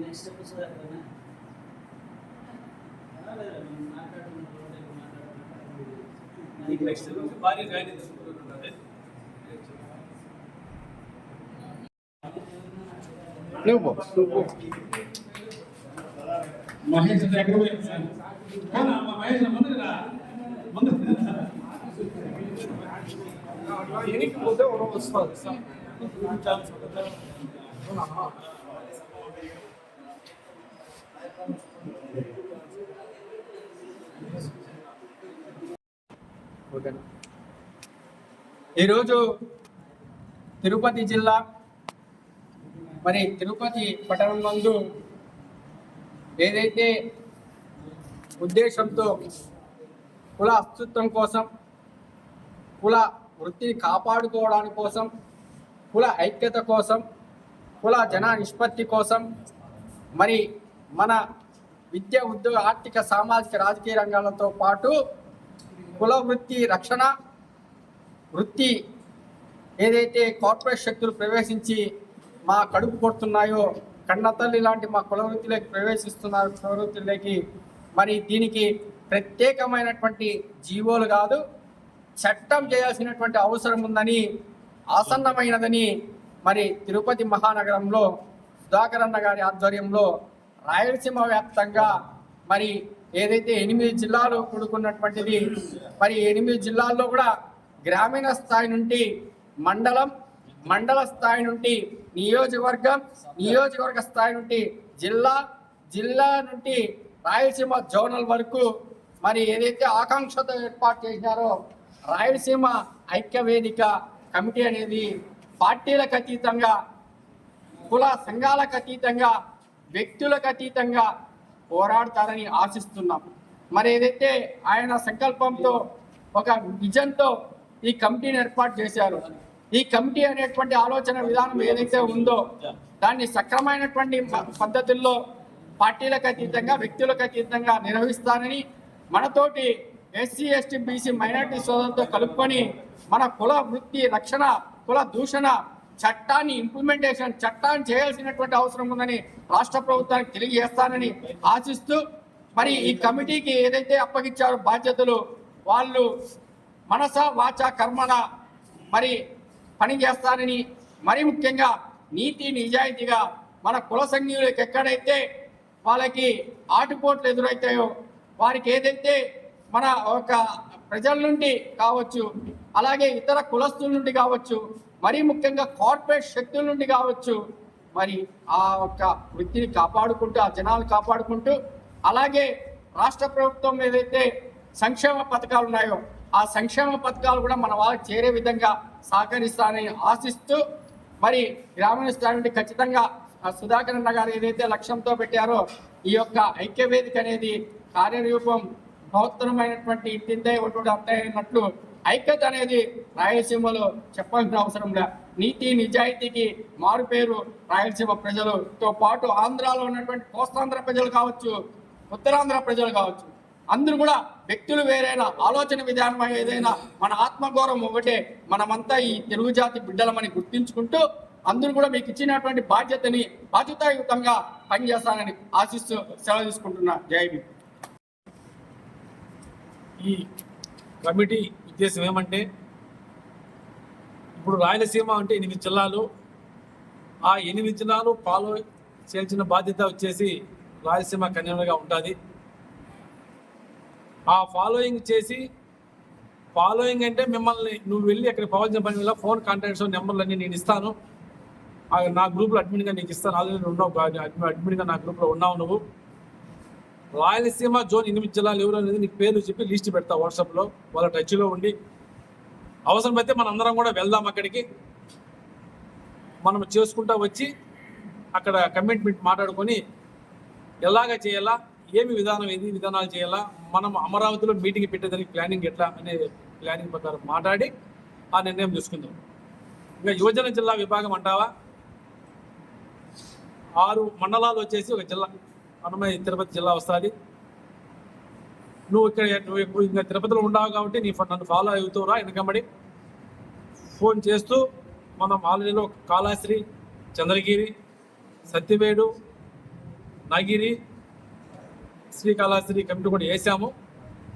Next episode నీకు next భార్య గాయని తీసుకుంటున్నది నువ్వు నువ్వు. మహేష్ దగ్గర మహేష్ ముందు. పోతే ఈరోజు తిరుపతి జిల్లా మరి తిరుపతి పట్టణం నందు ఏదైతే ఉద్దేశంతో కుల అస్తిత్వం కోసం కుల వృత్తిని కాపాడుకోవడానికి కోసం కుల ఐక్యత కోసం కుల జన నిష్పత్తి కోసం మరి మన విద్య ఉద్యోగ ఆర్థిక సామాజిక రాజకీయ రంగాలతో పాటు కుల వృత్తి రక్షణ వృత్తి ఏదైతే కార్పొరేట్ శక్తులు ప్రవేశించి మా కడుపు కొడుతున్నాయో కన్నతల్లి లాంటి మా కుల వృత్తిలోకి ప్రవేశిస్తున్నారు కుల వృత్తిలోకి మరి దీనికి ప్రత్యేకమైనటువంటి జీవోలు కాదు చట్టం చేయాల్సినటువంటి అవసరం ఉందని ఆసన్నమైనదని మరి తిరుపతి మహానగరంలో సుధాకరన్న గారి ఆధ్వర్యంలో రాయలసీమ వ్యాప్తంగా మరి ఏదైతే ఎనిమిది జిల్లాలు కూడుకున్నటువంటిది మరి ఎనిమిది జిల్లాల్లో కూడా గ్రామీణ స్థాయి నుండి మండలం మండల స్థాయి నుండి నియోజకవర్గం నియోజకవర్గ స్థాయి నుండి జిల్లా జిల్లా నుండి రాయలసీమ జోనల్ వరకు మరి ఏదైతే ఆకాంక్షతో ఏర్పాటు చేసినారో రాయలసీమ ఐక్య వేదిక కమిటీ అనేది పార్టీలకు అతీతంగా కుల సంఘాలకు అతీతంగా వ్యక్తులకు అతీతంగా పోరాడతారని ఆశిస్తున్నాం. మరి ఏదైతే ఆయన సంకల్పంతో ఒక విజన్తో ఈ కమిటీని ఏర్పాటు చేశారు ఈ కమిటీ అనేటువంటి ఆలోచన విధానం ఏదైతే ఉందో దాన్ని సక్రమైనటువంటి ప- పద్ధతుల్లో పార్టీలకు అతీతంగా వ్యక్తులకు అతీతంగా నిర్వహిస్తానని మనతోటి ఎస్సీ ఎస్టీ బీసీ మైనార్టీ సోదరులతో కలుపుకొని మన కుల వృత్తి రక్షణ కుల దూషణ చట్టాన్ని ఇంప్లిమెంటేషన్ చట్టాన్ని చేయాల్సినటువంటి అవసరం ఉందని రాష్ట్ర ప్రభుత్వానికి తెలియజేస్తానని ఆశిస్తూ మరి ఈ కమిటీకి ఏదైతే అప్పగించారో బాధ్యతలు వాళ్ళు మనస వాచ కర్మన మరి పని చేస్తారని మరి ముఖ్యంగా నీతి నిజాయితీగా మన కుల సంఘీయులకు ఎక్కడైతే వాళ్ళకి ఆటుపోట్లు ఎదురవుతాయో వారికి ఏదైతే మన ఒక ప్రజల నుండి కావచ్చు అలాగే ఇతర కులస్తుల నుండి కావచ్చు మరీ ముఖ్యంగా కార్పొరేట్ శక్తుల నుండి కావచ్చు మరి ఆ యొక్క వృత్తిని కాపాడుకుంటూ ఆ జనాలు కాపాడుకుంటూ అలాగే రాష్ట్ర ప్రభుత్వం ఏదైతే సంక్షేమ పథకాలు ఉన్నాయో ఆ సంక్షేమ పథకాలు కూడా మన వాళ్ళకి చేరే విధంగా సహకరిస్తానని ఆశిస్తూ మరి గ్రామీణ స్థాయి నుండి ఖచ్చితంగా ఆ సుధాకర్ అన్న గారు ఏదైతే లక్ష్యంతో పెట్టారో ఈ యొక్క ఐక్యవేదిక అనేది కార్యరూపం బహుత్తరమైనటువంటి ఇంతింతే ఒకటి అన్నట్లు ఐక్యత అనేది రాయలసీమలో చెప్పాల్సిన అవసరం లే. నీతి నిజాయితీకి మారుపేరు రాయలసీమ ప్రజలతో పాటు ఆంధ్రాలో ఉన్నటువంటి కోస్తాంధ్ర ప్రజలు కావచ్చు ఉత్తరాంధ్ర ప్రజలు కావచ్చు అందరూ కూడా వ్యక్తులు వేరైనా ఆలోచన విధానం ఏదైనా మన ఆత్మగౌరవం ఒకటే. మనమంతా ఈ తెలుగు జాతి బిడ్డలమని గుర్తించుకుంటూ అందరూ కూడా మీకు ఇచ్చినటువంటి బాధ్యతని బాధ్యతాయుతంగా పనిచేస్తానని ఆశిస్తూ సెలవు తీసుకుంటున్నా. జై ఈ కమిటీ ఉద్దేశం ఏమంటే ఇప్పుడు రాయలసీమ అంటే ఎనిమిది జిల్లాలు. ఆ ఎనిమిది జిల్లాలు ఫాలో చేయాల్సిన బాధ్యత వచ్చేసి రాయలసీమ కన్వీనర్గా ఉంటుంది. ఆ ఫాలోయింగ్ చేసి ఫాలోయింగ్ అంటే మిమ్మల్ని నువ్వు వెళ్ళి అక్కడ పవన్ పని వల్ల ఫోన్ కాంటాక్ట్స్ నెంబర్లు అన్నీ నేను ఇస్తాను. ఆ నా గ్రూప్లో అడ్మిన్గా నీకు ఇస్తాను. ఆల్రెడీ ఉన్నావు అడ్మిన్గా నా గ్రూప్లో ఉన్నావు నువ్వు. రాయలసీమ జోన్ ఎనిమిది జిల్లాలు ఎవరు అనేది నీకు పేర్లు చెప్పి లిస్ట్ పెడతా వాట్సాప్లో వాళ్ళ టచ్లో ఉండి. అవసరమైతే మనం అందరం కూడా వెళ్దాం అక్కడికి. మనం చేసుకుంటా వచ్చి అక్కడ కమిట్మెంట్ మాట్లాడుకొని ఎలాగ చేయాలా ఏమి విధానం ఏది విధానాలు చేయాలా మనం అమరావతిలో మీటింగ్ పెట్టేదానికి ప్లానింగ్ ఎట్లా అనే ప్లానింగ్ ప్రకారం మాట్లాడి ఆ నిర్ణయం తీసుకుందాం. ఇంకా యువజన జిల్లా విభాగం అంటావా? ఆరు మండలాలు వచ్చేసి ఒక జిల్లా. అన్నమయ్య తిరుపతి జిల్లా వస్తుంది. నువ్వు ఇక్కడ నువ్వు ఇప్పుడు ఇంకా తిరుపతిలో ఉన్నావు కాబట్టి నీ నన్ను ఫాలో అవుతావురా వెనకబడి. ఫోన్ చేస్తూ మనం ఆల్రెడీలో కాళాశ్రీ చంద్రగిరి సత్యవేడు నాగిరి శ్రీకాళాశ్రీ కమిటీ కూడా వేసాము.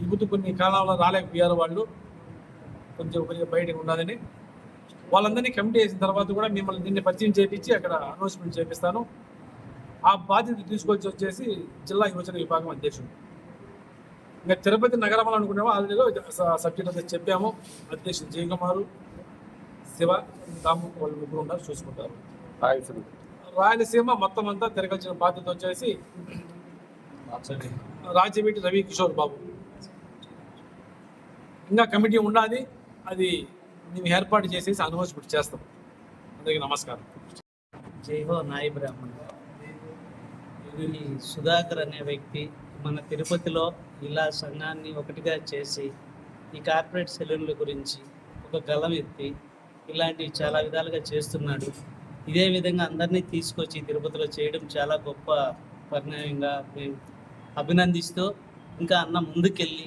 ఈ ముందు కొన్ని కాలంలో రాలేకపోయారు వాళ్ళు. కొంచెం కొంచెం బయటకు ఉన్నదని వాళ్ళందరినీ కమిటీ వేసిన తర్వాత కూడా మిమ్మల్ని దీన్ని పరిచయం చేయించి అక్కడ అనౌన్స్మెంట్ చేపిస్తాను. ఆ బాధ్యత తీసుకొచ్చి వచ్చేసి జిల్లా యువజన విభాగం అధ్యక్షుడు. ఇంకా తిరుపతి నగరం అనుకునేవా ఆల్రెడీ సబ్జెక్ట్ అంతా చెప్పాము. అధ్యక్షుడు జయకుమారు శివ దాము వాళ్ళు ముగ్గురు ఉన్నారు చూసుకుంటారు. రాయలసీమ. మొత్తం అంతా తిరగాల్సిన బాధ్యత వచ్చేసి రాజవీటి రవి కిషోర్ బాబు. ఇంకా కమిటీ ఉండాలి. అది మేము ఏర్పాటు చేసేసి అనౌన్స్మెంట్ చేస్తాం. అందరికీ నమస్కారం. జై హో నాయి బ్రాహ్మణ్ ఈ సుధాకర్ అనే వ్యక్తి మన తిరుపతిలో ఇలా సంఘాన్ని ఒకటిగా చేసి ఈ కార్పొరేట్ సెలూన్ల గురించి ఒక గలం ఎత్తి ఇలాంటివి చాలా విధాలుగా చేస్తున్నాడు. ఇదే విధంగా అందరినీ తీసుకొచ్చి తిరుపతిలో చేయడం చాలా గొప్ప పరిణామంగా మేము అభినందిస్తూ ఇంకా అన్న ముందుకెళ్ళి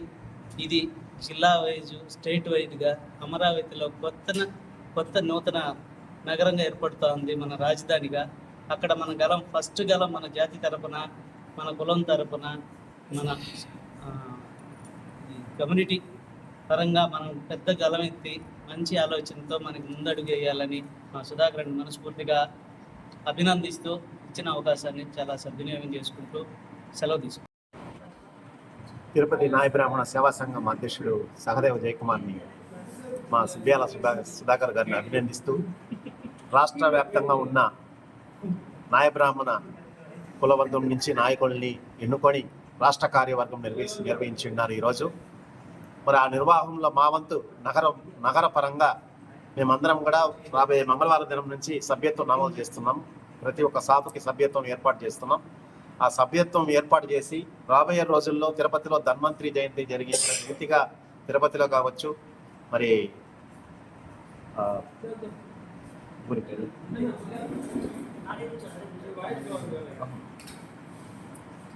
ఇది జిల్లా వైజ్ స్టేట్ వైజ్గా అమరావతిలో కొత్త కొత్త నూతన నగరంగా ఏర్పడుతోంది మన రాజధానిగా. అక్కడ మన గలం ఫస్ట్ గలం మన జాతి తరపున మన కులం తరపున మన కమ్యూనిటీ పరంగా మనం పెద్ద గలం ఎత్తి మంచి ఆలోచనతో మనకి ముందడుగు వేయాలని మా సుధాకర్ మనస్ఫూర్తిగా అభినందిస్తూ ఇచ్చిన అవకాశాన్ని చాలా సద్వినియోగం చేసుకుంటూ సెలవు తీసుకుంటాం తిరుపతి నాయ బ్రాహ్మణ సేవా సంఘం అధ్యక్షుడు సహదేవ జయకుమార్ని మా సుబ్యాల సుధా సుధాకర్ గారిని అభినందిస్తూ రాష్ట్ర వ్యాప్తంగా ఉన్న నాయబ్రాహ్మణ కులవర్గం నుంచి నాయకుల్ని ఎన్నుకొని రాష్ట్ర కార్యవర్గం నిర్వహించి నిర్వహించి ఉన్నారు ఈరోజు. మరి ఆ నిర్వాహంలో మా వంతు నగరం నగర పరంగా మేమందరం కూడా రాబోయే మంగళవారం దినం నుంచి సభ్యత్వం నమోదు చేస్తున్నాం. ప్రతి ఒక్క సాపుకి సభ్యత్వం ఏర్పాటు చేస్తున్నాం. ఆ సభ్యత్వం ఏర్పాటు చేసి రాబోయే రోజుల్లో తిరుపతిలో ధన్వంతరి జయంతి జరిగే రీతిగా తిరుపతిలో కావచ్చు మరి ఆ, ఊరి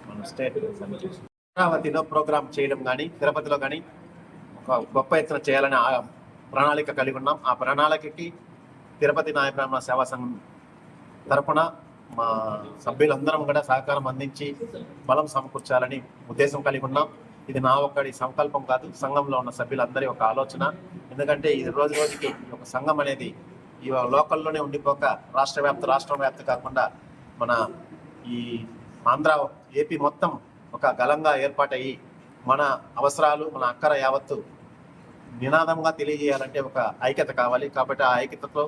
మన స్టేట్ అమరావతిలో ప్రోగ్రామ్ చేయడం కానీ తిరుపతిలో కానీ ఒక గొప్ప ఎత్తున చేయాలని ఆ ప్రణాళిక కలిగి ఉన్నాం. ఆ ప్రణాళికకి తిరుపతి నాయబ్రాహ్మణ సేవా సంఘం తరపున మా సభ్యులందరం కూడా సహకారం అందించి బలం సమకూర్చాలని ఉద్దేశం కలిగి ఉన్నాం. ఇది నా ఒక్కడి సంకల్పం కాదు సంఘంలో ఉన్న సభ్యులందరి ఒక ఆలోచన. ఎందుకంటే ఇది రోజు రోజుకి ఒక సంఘం అనేది ఈ లోకల్లోనే ఉండిపోక రాష్ట్ర వ్యాప్త రాష్ట్రం వ్యాప్త కాకుండా మన ఈ ఆంధ్ర ఏపీ మొత్తం ఒక గలంగా ఏర్పాటయ్యి మన అవసరాలు మన అక్కర యావత్తు నినాదంగా తెలియజేయాలంటే ఒక ఐక్యత కావాలి. కాబట్టి ఆ ఐక్యతతో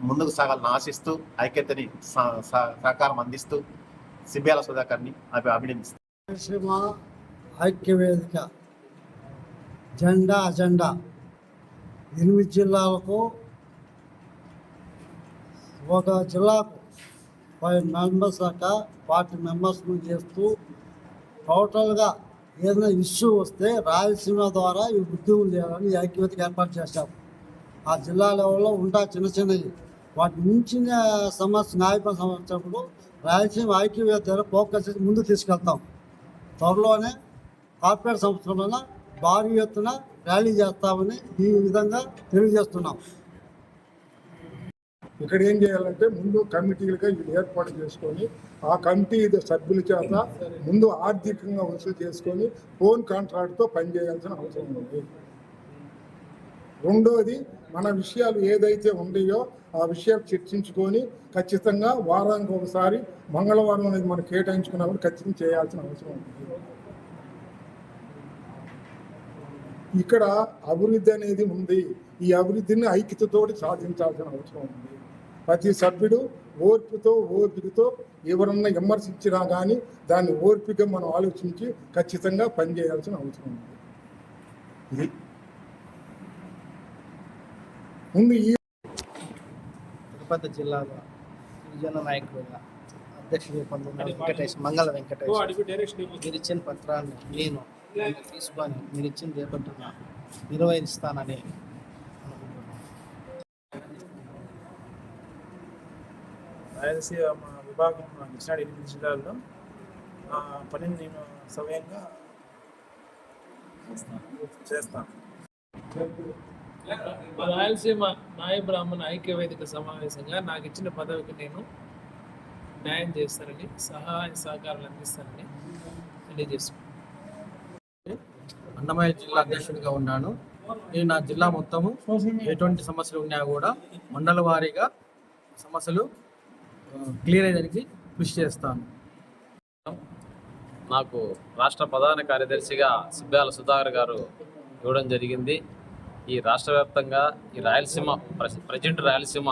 ముందుకు సాగాలని ఆశిస్తూ ఐక్యతని స- సహకారం అందిస్తూ సిబ్యాల సుధాకర్ని అభి అభినందిస్తాను ఐక్యవేదిక జెండా అజెండా ఎనిమిది జిల్లాలకు ఒక జిల్లాకు ఫైవ్ మెంబర్స్ దాకా ఫార్టీ మెంబర్స్ను చేస్తూ టోటల్గా ఏదైనా ఇష్యూ వస్తే రాయలసీమ ద్వారా ఈ ఉద్యోగం చేయాలని ఈ ఏర్పాటు చేశారు. ఆ జిల్లా లెవెల్లో ఉంటా చిన్న చిన్నవి. వాటి మించిన సమస్య న్యాయపర సమస్యప్పుడు రాయలసీమ ఐక్యవేత ద్వారా ఫోకస్ చేసి ముందుకు తీసుకెళ్తాం. త్వరలోనే కార్పొరేట్ సంస్థల భారీ ఎత్తున ర్యాలీ చేస్తామని ఈ విధంగా తెలియజేస్తున్నాం. ఇక్కడ ఏం చేయాలంటే ముందు కమిటీలుగా వీళ్ళు ఏర్పాటు చేసుకొని ఆ కమిటీ సభ్యుల చేత ముందు ఆర్థికంగా వసూలు చేసుకొని ఫోన్ కాంట్రాక్ట్తో పనిచేయాల్సిన అవసరం ఉంది. రెండోది మన విషయాలు ఏదైతే ఉన్నాయో ఆ విషయాలు చర్చించుకొని ఖచ్చితంగా వారానికి ఒకసారి మంగళవారం అనేది మనం కేటాయించుకున్నప్పుడు ఖచ్చితంగా చేయాల్సిన అవసరం ఉంది. ఇక్కడ అభివృద్ధి అనేది ఉంది. ఈ అభివృద్ధిని ఐక్యతతోటి సాధించాల్సిన అవసరం ఉంది. ప్రతి సభ్యుడు ఓర్పుతో ఓపికతో ఎవరన్నా విమర్శించినా కానీ దాన్ని ఓర్పిక మనం ఆలోచించి ఖచ్చితంగా పనిచేయాల్సిన అవసరం ఉంది. ఇది. ముందు ఈ తిరుపతి జిల్లాలో గిరిజన నాయకుడిగా అధ్యక్షుడు పొందిన వెంకటేష్ మంగళ వెంకటేష్ మీరు ఇచ్చిన పత్రాన్ని నేను తీసుకొని మీరు ఇచ్చిన రేపటిన నిర్వహిస్తానని రాయలసీమ విభాగం కృష్ణా ఎనిమిది జిల్లాల్లో ఆ పనిని నేను సమయంగా చేస్తాను. రాయలసీమ నాయ బ్రాహ్మణ ఐక్య వేదిక సమావేశంగా నాకు ఇచ్చిన పదవికి నేను న్యాయం చేస్తారని సహాయ సహకారాలు అందిస్తారని తెలియజేస్తున్నాను అన్నమయ్య జిల్లా అధ్యక్షుడిగా ఉన్నాను. నేను నా జిల్లా మొత్తము ఎటువంటి సమస్యలు ఉన్నా కూడా మండల వారీగా సమస్యలు క్లియర్ అయ్యేదానికి కృషి చేస్తాను. నాకు రాష్ట్ర ప్రధాన కార్యదర్శిగా సిబ్బాల సుధాకర్ గారు ఇవ్వడం జరిగింది. ఈ రాష్ట్ర వ్యాప్తంగా ఈ రాయలసీమ ప్రజెంట్ రాయలసీమ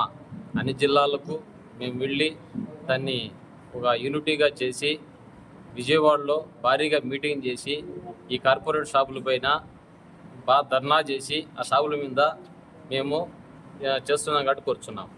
అన్ని జిల్లాలకు మేము వెళ్ళి దాన్ని ఒక యూనిటీగా చేసి విజయవాడలో భారీగా మీటింగ్ చేసి ఈ కార్పొరేట్ షాపుల పైన బాగా ధర్నా చేసి ఆ షాపుల మీద మేము చేస్తున్నాం కాబట్టి కూర్చున్నాం.